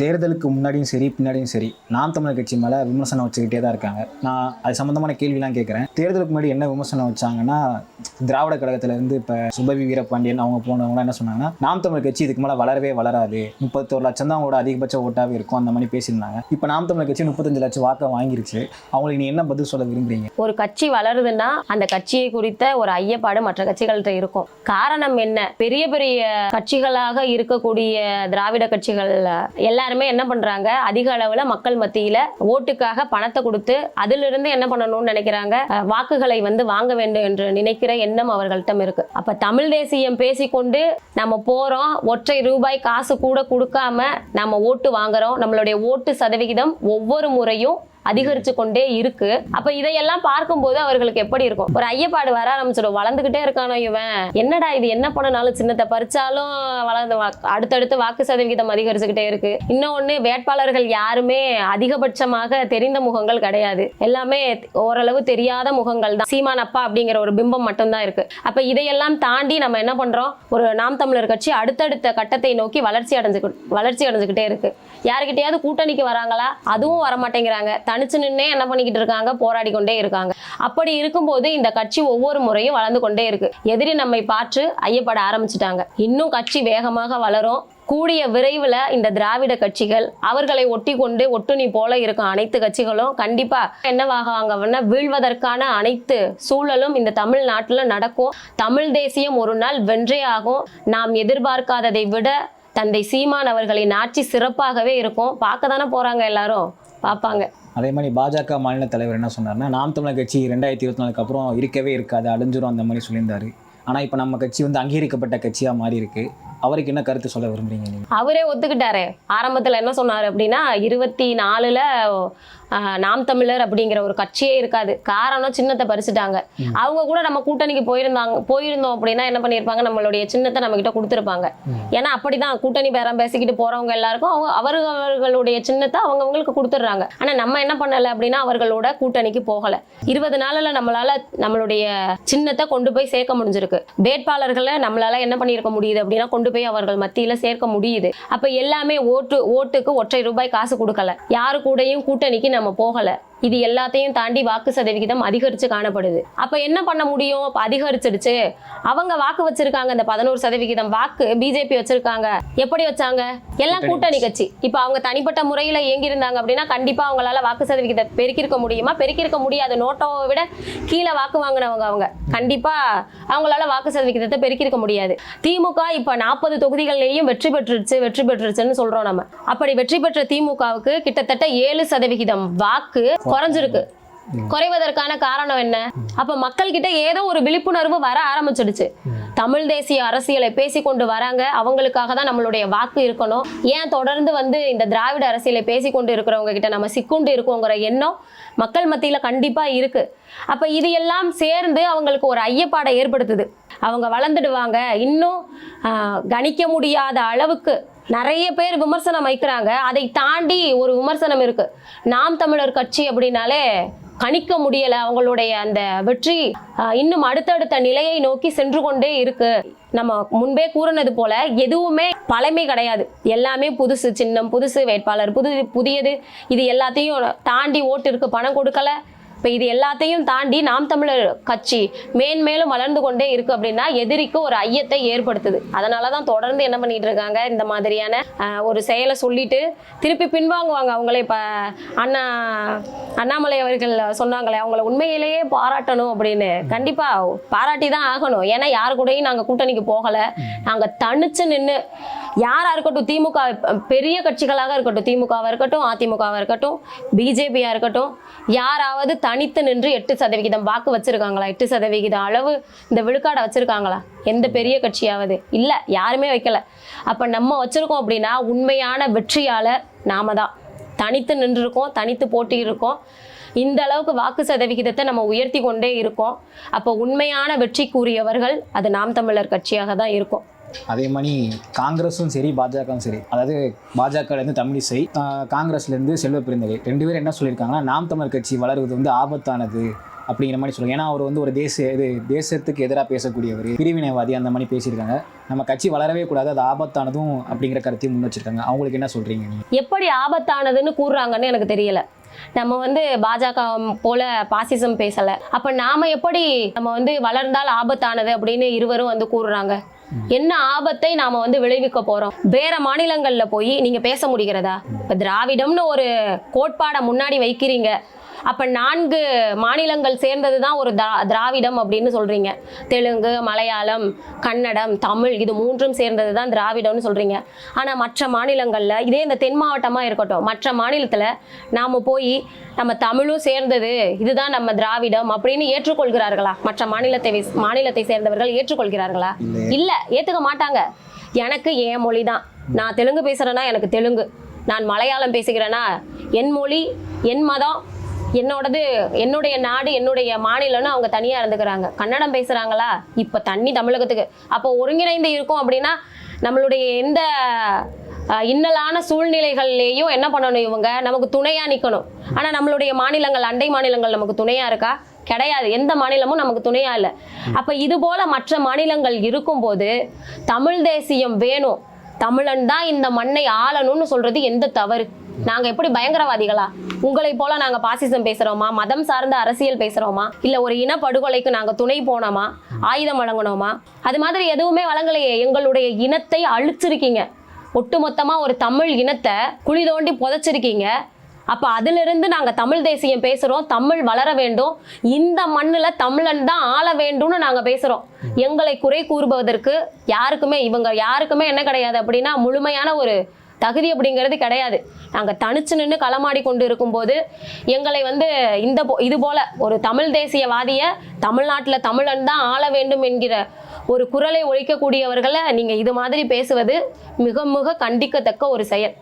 தேர்தலுக்கு முன்னாடியும் சரி பின்னாடியும் சரி நாம் தமிழர் கட்சி மேலே விமர்சனம் வச்சுக்கிட்டே தான் இருக்காங்க. நான் அது சம்மந்தமான கேள்விலாம் கேட்குறேன். தேர்தலுக்கு முன்னாடி என்ன விமர்சனம் வச்சாங்கன்னா திராவிட கழகத்திலேருந்து இப்போ சுபவி வீரபாண்டியன் அவங்க போனவங்களாம் என்ன சொன்னாங்கன்னா நாம் தமிழர் கட்சி இதுக்கு மேலே வளரவே வளராது. முப்பத்தோரு லட்சம் தான் அவங்களோட அதிகபட்ச ஓட்டாகவே இருக்கும் அந்த மாதிரி பேசியிருந்தாங்க. இப்போ நாம் தமிழர் கட்சி முப்பத்தஞ்சு லட்சம் வாக்கை வாங்கிருச்சு. அவங்களுக்கு நீ என்ன பதில் சொல்ல விரும்புறீங்க? ஒரு கட்சி வளருதுன்னா அந்த கட்சியை குறித்த ஒரு ஐயப்பாடு மற்ற கட்சிகள்கிட்ட இருக்கும். காரணம் என்ன? பெரிய பெரிய கட்சிகளாக இருக்கக்கூடிய திராவிட கட்சிகள் எல்லாருமே என்ன பண்றாங்க? அதிக அளவுல மக்கள் மத்தியில ஓட்டுக்காக பணத்தை கொடுத்து அதிலிருந்து என்ன பண்ணணும்னு நினைக்கிறாங்க? வாக்குகளை வந்து வாங்க வேண்டும் என்று நினைக்கிற எண்ணம் அவர்கள்ட்ட இருக்கு. அப்ப தமிழ் தேசியம் பேசிக்கொண்டு நம்ம போறோம். ஒற்றை ரூபாய் காசு கூட கொடுக்காம நம்ம ஓட்டு வாங்குறோம். நம்மளுடைய ஓட்டு சதவிகிதம் ஒவ்வொரு முறையும் அதிகரிச்சு கொண்டே இருக்கு. அப்ப இதையெல்லாம் பார்க்கும்போது அவர்களுக்கு எப்படி இருக்கும்? ஒரு ஐயப்பாடு வர ஆரம்பிச்சிடும். வளர்ந்துகிட்டே இருக்கானோ இவன்? என்னடா இது? என்ன பண்ணனாலும் சின்னத்தை பறிச்சாலும் வளர்ந்து அடுத்தடுத்து வாக்கு சதவிகிதம் அதிகரிச்சுக்கிட்டே இருக்கு. இன்னொன்னு வேட்பாளர்கள் யாருமே அதிகபட்சமாக தெரிந்த முகங்கள் கிடையாது. எல்லாமே ஓரளவு தெரியாத முகங்கள் தான். சீமான் அப்பா அப்படிங்கிற ஒரு பிம்பம் மட்டும்தான் இருக்கு. அப்ப இதையெல்லாம் தாண்டி நம்ம என்ன பண்றோம்? ஒரு நாம் தமிழர் கட்சி அடுத்தடுத்த கட்டத்தை நோக்கி வளர்ச்சி அடைஞ்சு வளர்ச்சி அடைஞ்சுக்கிட்டே இருக்கு. யாருக்கிட்டையாவது கூட்டணிக்கு வராங்களா? அதுவும் வர மாட்டேங்கிறாங்க தனிச்சு நின்னே என்ன பண்ணிக்கிட்டு இருக்காங்க? போராடி கொண்டே இருக்காங்க. அப்படி இருக்கும்போது இந்த கட்சி ஒவ்வொரு முறையும் வளர்ந்து கொண்டே இருக்கு. எதிரி நம்மை பார்த்து ஐயப்பட ஆரம்பிச்சிட்டாங்க. இன்னும் கட்சி வேகமாக வளரும். கூடிய விரைவில் இந்த திராவிட கட்சிகள் அவர்களை ஒட்டி கொண்டு ஒட்டுணி போல இருக்கும் அனைத்து கட்சிகளும் கண்டிப்பாக என்னவாகுவாங்கன்னா வீழ்வதற்கான அனைத்து சூழலும் இந்த தமிழ்நாட்டில் நடக்கும். தமிழ் தேசியம் ஒரு நாள் வென்றே ஆகும். நாம் எதிர்பார்க்காததை விட தந்தை சீமான் அவர்களின் ஆட்சி சிறப்பாகவே இருக்கும். பார்க்க தானே போகிறாங்க எல்லாரும்? பார்ப்பாங்க. அதே மாதிரி பாஜக மாநில தலைவர் என்ன சொன்னார்னா நாம் தமிழர் கட்சி ரெண்டாயிரத்தி இருபத்தி நாலுக்கு அப்புறம் இருக்கவே இருக்காது அழிஞ்சிரும் அந்த மாதிரி சொல்லியிருந்தாரு. ஆனால் இப்போ நம்ம கட்சி வந்து அங்கீகரிக்கப்பட்ட கட்சியாக மாறி இருக்கு அவருக்கு என்ன கருத்து சொல்ல விரும்புறீங்க நீங்கள் அவரே ஒத்துக்கிட்டாரு. ஆரம்பத்தில் என்ன சொன்னார் அப்படின்னா இருபத்தி நாலுல நாம் தமிழர் அப்படிங்கிற ஒரு கட்சியே இருக்காது. காரணம் சின்னத்தை பறிச்சுட்டாங்க. அவங்க கூட நம்ம கூட்டணிக்கு போயிருந்தாங்க போயிருந்தோம் அப்படின்னா என்ன பண்ணியிருப்பாங்க? நம்மளுடைய சின்னத்தை நம்ம கிட்ட கொடுத்துருப்பாங்க. ஏன்னா அப்படிதான் கூட்டணி பேரம் பேசிக்கிட்டு போறவங்க எல்லாருக்கும் அவங்க அவர்கள் அவர்களுடைய சின்னத்தை அவங்கவங்களுக்கு கொடுத்துட்றாங்க. ஆனா நம்ம என்ன பண்ணல அப்படின்னா அவர்களோட கூட்டணிக்கு போகல. இருபது நாள்ல நம்மளால நம்மளுடைய சின்னத்தை கொண்டு போய் சேர்க்க முடிஞ்சிருக்கு. வேட்பாளர்களை நம்மளால என்ன பண்ணியிருக்க முடியுது அப்படின்னா கொண்டு போய் அவர்கள் மத்தியில சேர்க்க முடியுது. அப்ப எல்லாமே ஓட்டு ஓட்டுக்கு ஒற்றை ரூபாய் காசு கொடுக்கல. யாரு கூடயும் கூட்டணிக்கு நம்ம நம்ம போகலை. இது எல்லாத்தையும் தாண்டி வாக்கு சதவிகிதம் அதிகரிச்சு காணப்படுது. அப்ப என்ன பண்ண முடியும்? அதிகரிச்சிடுச்சு. அவங்க வாக்கு வச்சிருக்காங்க இந்த பதினோரு சதவிகிதம் வாக்கு பிஜேபி வச்சிருக்காங்க. எப்படி வச்சாங்க? எல்லாம் கூட்டணி கட்சி. இப்ப அவங்க தனிப்பட்ட முறையில இயங்கி இருந்தாங்க அப்படின்னா கண்டிப்பா அவங்களால வாக்கு சதவிகிதம் பெருக்கியிருக்க முடியுமா? பெருக்கியிருக்க முடியாது. நோட்டோவை விட கீழே வாக்கு வாங்கினவங்க அவங்க. கண்டிப்பா அவங்களால வாக்கு சதவிகிதத்தை பெருக்கியிருக்க முடியாது. திமுக இப்ப நாற்பது தொகுதிகள்லயும் வெற்றி பெற்றுருச்சு வெற்றி பெற்றுருச்சுன்னு சொல்றோம் நம்ம. அப்படி வெற்றி பெற்ற திமுகவுக்கு கிட்டத்தட்ட ஏழு சதவிகிதம் வாக்கு குறைஞ்சிருக்கு. குறைவதற்கான காரணம் என்ன? அப்ப மக்கள் கிட்ட ஏதோ ஒரு விழிப்புணர்வு வர ஆரம்பிச்சிடுச்சு. தமிழ் தேசிய அரசியலை பேசிக்கொண்டு வராங்க. அவங்களுக்காக தான் நம்மளுடைய வாக்கு இருக்கணும். ஏன் தொடர்ந்து வந்து இந்த திராவிட அரசியலை பேசிக்கொண்டு இருக்கிறவங்க கிட்ட நம்ம சிக்குண்டு இருக்கோங்கிற எண்ணம் மக்கள் மத்தியில கண்டிப்பா இருக்கு. அப்ப இது எல்லாம் சேர்ந்து அவங்களுக்கு ஒரு ஐயப்பாடை ஏற்படுத்துது. அவங்க வளர்ந்துடுவாங்க. இன்னும் கணிக்க முடியாத அளவுக்கு நிறைய பேர் விமர்சனம் வைக்கிறாங்க. அதை தாண்டி ஒரு விமர்சனம் இருக்கு. நாம் தமிழர் கட்சி அப்படின்னாலே கணிக்க முடியல. அவங்களுடைய அந்த வெற்றி இன்னும் அடுத்தடுத்த நிலையை நோக்கி சென்று கொண்டே இருக்கு. நம்ம முன்பே கூறினது போல எதுவுமே பழமை கிடையாது. எல்லாமே புதுசு சின்னம் புதுசு வேட்பாளர் புது புதியது. இது எல்லாத்தையும் தாண்டி ஓட்டிற்கு பணம் கொடுக்கல. இப்போ இது எல்லாத்தையும் தாண்டி நாம் தமிழர் கட்சி மேன்மேலும் வளர்ந்து கொண்டே இருக்கு அப்படின்னா எதிரிக்கு ஒரு ஐயத்தை ஏற்படுத்துது. அதனால தான் தொடர்ந்து என்ன பண்ணிட்டு இருக்காங்க? இந்த மாதிரியான ஒரு செயலை சொல்லிட்டு திருப்பி பின்வாங்குவாங்க அவங்களே. இப்போ அண்ணா அண்ணாமலை அவர்கள் சொன்னாங்களே அவங்கள உண்மையிலேயே பாராட்டணும் அப்படின்னு. கண்டிப்பா பாராட்டி தான் ஆகணும். ஏன்னா யாரு கூடயும் நாங்கள் கூட்டணிக்கு போகலை. நாங்கள் தனிச்சு நின்று யாராக இருக்கட்டும் திமுக பெரிய கட்சிகளாக இருக்கட்டும் திமுகவாக இருக்கட்டும் அதிமுகவாக இருக்கட்டும் பிஜேபியாக இருக்கட்டும் யாராவது தனித்து நின்று எட்டு சதவிகிதம் வாக்கு வச்சுருக்காங்களா? எட்டு சதவிகிதம் அளவு இந்த விழுக்காடை வச்சுருக்காங்களா? எந்த பெரிய கட்சியாவது? இல்லை யாருமே வைக்கல. அப்போ நம்ம வச்சுருக்கோம் அப்படின்னா உண்மையான வெற்றியாளர் நாம தான். தனித்து நின்றுருக்கோம் தனித்து போட்டியிருக்கோம். இந்த அளவுக்கு வாக்கு சதவிகிதத்தை நம்ம உயர்த்தி கொண்டே இருக்கோம். அப்போ உண்மையான வெற்றிக்குரியவர்கள் அது நாம் தமிழர் கட்சியாக தான் இருக்கும். அதே மாதிரி காங்கிரஸும் சரி பாஜகவும் சரி. அதாவது பாஜகலேருந்து தமிழிசை காங்கிரஸ்லேருந்து செல்வ பெருந்தகை. ரெண்டு பேரும் என்ன சொல்லியிருக்காங்கன்னா நாம் தமிழ் கட்சி வளருவது வந்து ஆபத்தானது அப்படிங்கிற மாதிரி சொல்லுங்க ஏன்னா அவர் வந்து ஒரு தேச இது தேசத்துக்கு எதிராக பேசக்கூடியவர் பிரிவினைவாதி அந்த மாதிரி பேசியிருக்காங்க. நம்ம கட்சி வளரவே கூடாது அது ஆபத்தானதும் அப்படிங்கிற கருத்தையும் முன் வச்சிருக்காங்க. அவங்களுக்கு என்ன சொல்றீங்க எப்படி ஆபத்தானதுன்னு கூறுறாங்கன்னு எனக்கு தெரியல. நம்ம வந்து பாஜக போல பாசிசம் பேசல. அப்ப நாம எப்படி நம்ம வந்து வளர்ந்தால் ஆபத்தானது அப்படின்னு இருவரும் வந்து கூறுறாங்க. என்ன ஆபத்தை நாம வந்து விளைவிக்க போறோம்? வேற மாநிலங்கள்ல போய் நீங்க பேச முடிகிறதா? இப்ப திராவிடம்னு ஒரு கோட்பாடை முன்னாடி வைக்கிறீங்க. அப்ப நான்கு மாநிலங்கள் சேர்ந்தது தான் ஒரு திரா- திராவிடம் அப்படின்னு சொல்றீங்க. தெலுங்கு மலையாளம் கன்னடம் தமிழ் இது மூன்றும் சேர்ந்தது தான் திராவிடம்னு சொல்றீங்க. ஆனா மற்ற மாநிலங்கள்ல இதே இந்த தென் மாவட்டமா இருக்கட்டும் மற்ற மாநிலத்துல நாம போய் நம்ம தமிழும் சேர்ந்தது இதுதான் நம்ம திராவிடம் அப்படின்னு ஏற்றுக்கொள்கிறார்களா? மற்ற மாநிலத்தை மாநிலத்தை சேர்ந்தவர்கள் ஏற்றுக்கொள்கிறார்களா? இல்ல. ஏத்துக்க மாட்டாங்க. எனக்கு என் மொழி தான் நான் தெலுங்கு பேசுறேன்னா எனக்கு தெலுங்கு. நான் மலையாளம் பேசுகிறேன்னா என் மொழி என் மதம் என்னோடது என்னுடைய நாடு என்னுடைய மாநிலம்னு அவங்க தனியாக இருந்துக்கிறாங்க. கன்னடம் பேசுகிறாங்களா இப்போ தண்ணி தமிழகத்துக்கு. அப்போ ஒருங்கிணைந்து இருக்கும் அப்படின்னா நம்மளுடைய எந்த இன்னலான சூழ்நிலைகள்லேயும் என்ன பண்ணணும் இவங்க? நமக்கு துணையாக நிற்கணும் ஆனால் நம்மளுடைய மாநிலங்கள் அண்டை மாநிலங்கள் நமக்கு துணையாக இருக்கா? கிடையாது. எந்த மாநிலமும் நமக்கு துணையா இல்லை. அப்போ இது போல மற்ற மாநிலங்கள் இருக்கும்போது தமிழ் தேசியம் வேணும். தமிழன் தான் இந்த மண்ணை ஆளணும்னு சொல்றது எந்த தவறு? நாங்க எப்படி பயங்கரவாதிகளா? உங்களை போல நாங்க பாசிசம் பேசுறோமா? மதம் சார்ந்த அரசியல் பேசுறோமா? இல்ல ஒரு இனப்படுகொலைக்கு நாங்க துணை போனோமா? ஆயுதம் வழங்கினோமா அது மாதிரி எதுவுமே வழங்கலையே. எங்களுடைய இனத்தை அழிச்சிருக்கீங்க. ஒட்டுமொத்தமா ஒரு தமிழ் இனத்தை குழி தோண்டி புதைச்சிருக்கீங்க. அப்ப அதிலிருந்து நாங்க தமிழ் தேசியம் பேசுறோம். தமிழ் வளர வேண்டும். இந்த மண்ணுல தமிழன் தான் ஆள வேண்டும்னு நாங்க பேசுறோம். எங்களை குறை கூறுபவதற்கு யாருக்குமே இவங்க யாருக்குமே என்ன கிடையாது அப்படின்னா முழுமையான ஒரு தகுதி அப்படிங்கிறது கிடையாது. நாங்கள் தனிச்சு நின்று களமாடி கொண்டு இருக்கும்போது எங்களை வந்து இந்த போ- இது போல ஒரு தமிழ் தேசியவாதிய தமிழ்நாட்டில் தமிழன் தான் ஆள வேண்டும் என்கிற ஒரு குரலை ஒழிக்கக்கூடியவர்களை நீங்கள் இது மாதிரி பேசுவது மிக மிக கண்டிக்கத்தக்க ஒரு செயல்.